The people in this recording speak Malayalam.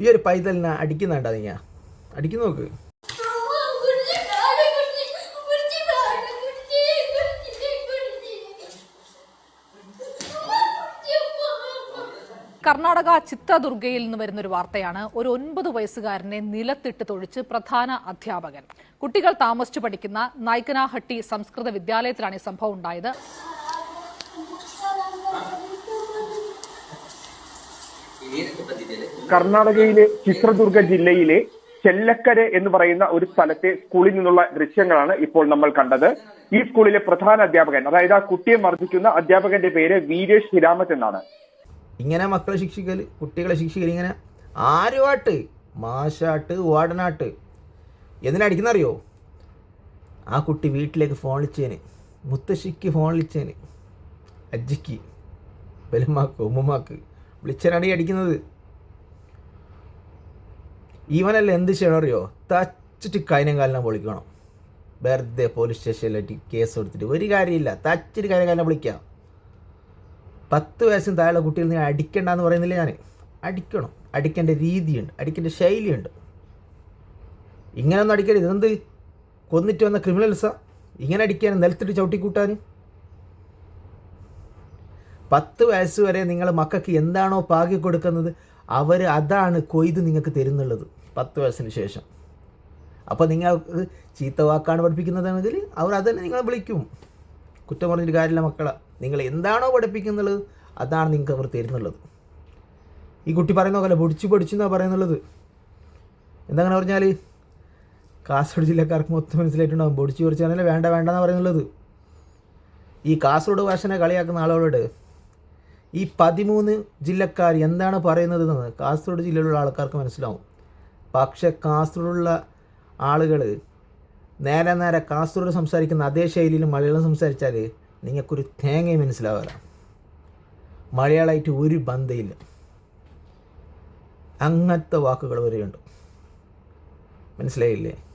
ഈ ഒരു പൈതലിനെ അടിക്കുന്നുണ്ടോ നീ അടിക്കുന്നു നോക്ക്. കർണാടക ചിത്രദുർഗയിൽ നിന്ന് വരുന്ന ഒരു വാർത്തയാണ്. ഒരു ഒൻപത് വയസ്സുകാരനെ നിലത്തിട്ട് തൊഴിച്ച് പ്രധാന അധ്യാപകൻ. കുട്ടികൾ താമസിച്ചു പഠിക്കുന്ന നായ്ക്കനാഹട്ടി സംസ്കൃത വിദ്യാലയത്തിലാണ് ഈ സംഭവം ഉണ്ടായത്. കർണാടകയിലെ ചിത്രദുർഗ ജില്ലയിലെ ചെല്ലക്കര എന്ന് പറയുന്ന ഒരു സ്ഥലത്തെ സ്കൂളിൽ നിന്നുള്ള ദൃശ്യങ്ങളാണ് ഇപ്പോൾ നമ്മൾ കണ്ടത്. ഈ സ്കൂളിലെ പ്രധാന അധ്യാപകൻ അതായത് ആ കുട്ടിയെ മർദ്ദിക്കുന്ന അധ്യാപകന്റെ പേര് വീരേഷ് ഹിരാമത്ത് എന്നാണ്. ഇങ്ങനെ മക്കളെ ശിക്ഷിക്കൽ കുട്ടികളെ ശിക്ഷിക്കൽ ഇങ്ങനെ ആരുമായിട്ട് മാഷാട്ട് വാടനാട്ട് എന്തിനടിക്കുന്നറിയോ ആ കുട്ടി വീട്ടിലേക്ക് ഫോൺ വിളിച്ചേന്. മുത്തശ്ശിക്ക് ഫോൺ വിളിച്ചേന്. അജ്ജിക്ക്. ബലമാക്ക് ഉമ്മമാക്ക് വിളിച്ചനാണ് അടിക്കുന്നത്. ഇവനല്ല എന്ത് ചെയ്യണം അറിയോ? തച്ചിട്ട് കൈനം കാലിനെ പൊളിക്കണം. വെറുതെ പോലീസ് സ്റ്റേഷനിലായിട്ട് കേസ് കൊടുത്തിട്ട്. ഒരു കാര്യമില്ല. തച്ചിട്ട് കൈനം കാലിനെ പൊളിക്കാം. പത്ത് വയസ്സിന് താഴെ കുട്ടികൾ നീ അടിക്കണ്ടെന്ന് പറയുന്നില്ല ഞാൻ അടിക്കണം. അടിക്കേണ്ട രീതിയുണ്ട്. അടിക്കേണ്ട ശൈലിയുണ്ട്. ഇങ്ങനെയൊന്നും അടിക്കരുത്. ഇതെന്ത്? കൊന്നിട്ട് വന്ന ക്രിമിനൽസാ? ഇങ്ങനെ അടിക്കാൻ നിലത്തിട്ട് ചവിട്ടിക്കൂട്ടാൻ പത്ത് വയസ്സ് വരെ നിങ്ങൾ മക്കൾക്ക് എന്താണോ പാകി കൊടുക്കുന്നത് അവർ അതാണ് കൊയ്ത് നിങ്ങൾക്ക് തരുന്നുള്ളത്. പത്ത് വയസ്സിന് ശേഷം. അപ്പോൾ നിങ്ങൾ ചീത്ത വാക്കാണ് പഠിപ്പിക്കുന്നതെങ്കിൽ അവർ അതന്നെ നിങ്ങളെ വിളിക്കും. കുറ്റം പറഞ്ഞിട്ട് കാര്യമില്ല മക്കളെ. നിങ്ങൾ എന്താണോ പഠിപ്പിക്കുന്നത് അതാണ് നിങ്ങൾക്ക് അവർ തരുന്നുള്ളത്. ഈ കുട്ടി പറയുന്ന പോലെ പൊടിച്ച് പൊടിച്ചു എന്നാണ് പറയുന്നുള്ളത്? എന്താണെന്ന് പറഞ്ഞാൽ? കാസർഗോഡ് ജില്ലക്കാർക്ക് മൊത്തം മനസ്സിലായിട്ടുണ്ടാകും പൊടിച്ച് പൊടിച്ചാണല്ലേ വേണ്ട വേണ്ട എന്ന് പറയുന്നുള്ളത്. ഈ കാസർഗോഡ് ഭാഷനെ കളിയാക്കുന്ന ആളുകളോട് ഈ പതിമൂന്ന് ജില്ലക്കാർ എന്താണ് പറയുന്നത് എന്ന് കാസർഗോഡ് ജില്ലയിലുള്ള ആൾക്കാർക്ക് മനസ്സിലാവും. പക്ഷെ കാസർഗോഡുള്ള ആളുകൾ നേരെ നേരെ കാസർഗോഡ് സംസാരിക്കുന്ന അതേ ശൈലിയിൽ മലയാളം സംസാരിച്ചാൽ നിങ്ങൾക്കൊരു തേങ്ങയും മനസ്സിലാവില്ല. മലയാളമായിട്ട് ഒരു ബന്ധമില്ല അങ്ങനത്തെ വാക്കുകൾ വരെയുണ്ട്. മനസ്സിലായില്ലേ?